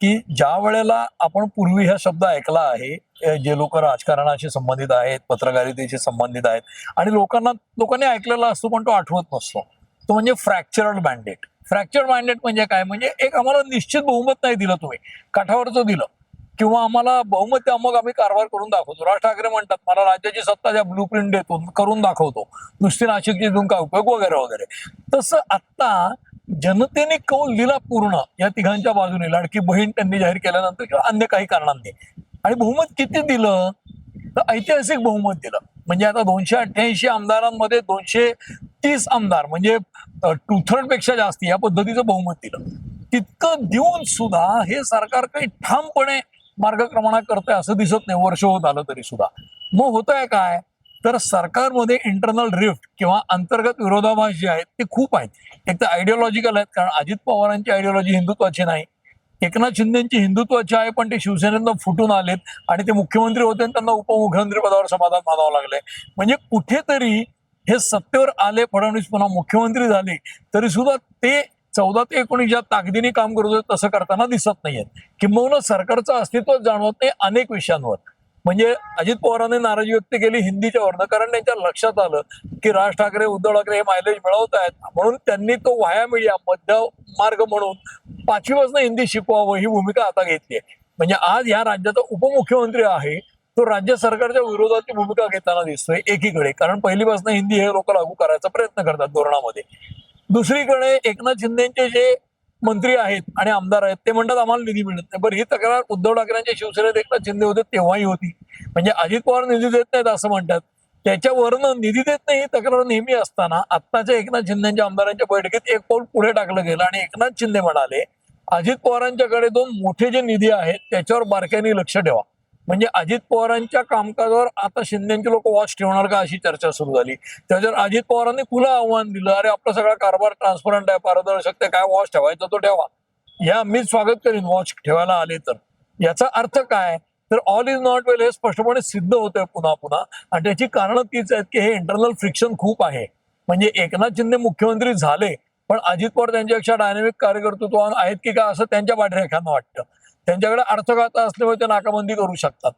की ज्या वेळेला आपण पूर्वी हा शब्द ऐकला आहे जे लोक राजकारणाशी संबंधित आहेत पत्रकारितेशी संबंधित आहेत आणि लोकांना लोकांनी ऐकलेला असतो पण तो आठवत नसतो. तो म्हणजे फ्रॅक्चरल मॅन्डेट फ्रॅक्चर मॅन्डेट म्हणजे काय? म्हणजे एक आम्हाला निश्चित बहुमत नाही दिलं तुम्ही. काठावरचं दिलं. किंवा आम्हाला बहुमत मग आम्ही कारभार करून दाखवतो. राज ठाकरे म्हणतात मला राज्याची सत्ता ज्या ब्लू प्रिंट देतो करून दाखवतो. नुसती नाशिकची देऊन काय उपयोग वगैरे वगैरे. तसं आत्ता जनतेने कौल दिला पूर्ण या तिघांच्या बाजूने. लाडकी बहीण त्यांनी जाहीर केल्यानंतर किंवा अन्य काही कारणांनी. आणि बहुमत किती दिलं? तर ऐतिहासिक बहुमत दिलं. म्हणजे आता दोनशे अठ्ठ्याऐंशी आमदारांमध्ये दोनशे तीस आमदार म्हणजे टू थर्डपेक्षा जास्त या पद्धतीचं बहुमत दिलं. तितकं देऊन सुद्धा हे सरकार काही ठामपणे मार्गक्रमणा करतंय असं दिसत नाही. वर्ष होत आलं तरी सुद्धा. मग होतंय काय? तर सरकारमध्ये इंटरनल रिफ्ट किंवा अंतर्गत विरोधाभास जे आहेत ते खूप आहेत. एक तर आयडिओलॉजिकल आहेत कारण अजित पवारांची आयडिओलॉजी हिंदुत्वाची नाही. एकनाथ शिंदेची हिंदुत्वाची आहे पण ते शिवसेनेनं फुटून आलेत आणि ते मुख्यमंत्री होते आणि त्यांना उपमुख्यमंत्री पदावर समाधान मानावं लागलंय. म्हणजे कुठेतरी हे सत्तेवर आले फडणवीस पुन्हा मुख्यमंत्री झाले तरी सुद्धा ते चौदा ते एकोणीस ज्या ताकदीने काम करत होते तसं करताना दिसत नाहीयेत. किंबहुना सरकारचं अस्तित्व जाणवत नाही अनेक विषयांवर. म्हणजे अजित पवारांनी नाराजी व्यक्त केली हिंदीच्या वरनं कारण त्यांच्या लक्षात आलं की राज ठाकरे उद्धव ठाकरे हे मायलेज मिळवत आहेत. म्हणून त्यांनी तो वाया मीडिया मध्य मार्ग म्हणून पाचवीपासून हिंदी शिकवावं ही भूमिका आता घेतली आहे. म्हणजे आज ह्या राज्याचा उपमुख्यमंत्री आहे तो राज्य सरकारच्या विरोधाची भूमिका घेताना दिसतोय एकीकडे. कारण पहिलीपासून हिंदी हे लोक लागू करायचा प्रयत्न करतात धोरणामध्ये. दुसरीकडे एकनाथ शिंदेचे जे मंत्री आहेत आणि आमदार आहेत ते म्हणतात आम्हाला निधी मिळत नाही. बरं ही तक्रार उद्धव ठाकरेंच्या शिवसेनेत एकनाथ शिंदे होते तेव्हाही होती. म्हणजे अजित पवार निधी देत नाहीत असं म्हणतात. त्याच्यावरनं निधी देत नाही ही तक्रार नेहमी असताना आत्ताच्या एकनाथ शिंदेच्या आमदारांच्या बैठकीत एक पाऊल पुढे टाकलं गेलं आणि एकनाथ शिंदे म्हणाले अजित पवारांच्याकडे दोन मोठे जे निधी आहेत त्याच्यावर बारक्याने लक्ष ठेवा. म्हणजे अजित पवारांच्या कामकाजावर आता शिंदेचे लोक वॉच ठेवणार का अशी चर्चा सुरू झाली. त्याच्यावर अजित पवारांनी खुलं आव्हान दिलं अरे आपला सगळा कारभार ट्रान्सपरंट आहे पारदर्शक आहे काय वॉच ठेवायचा तो ठेवा. या मी स्वागत करीन वॉच ठेवायला आले तर. याचा अर्थ काय? तर ऑल इज नॉट वेल हे स्पष्टपणे सिद्ध होतंय पुन्हा पुन्हा. आणि त्याची कारणं तीच आहेत की हे इंटरनल फ्रिक्शन खूप आहे. म्हणजे एकनाथ शिंदे मुख्यमंत्री झाले पण अजित पवार त्यांच्यापेक्षा डायनॅमिक कार्यकर्तृत्व आहेत की का असं त्यांच्या पाठरेखांना वाटतं. त्यांच्याकडे अर्थगाथा असल्यामुळे ते नाकाबंदी करू शकतात.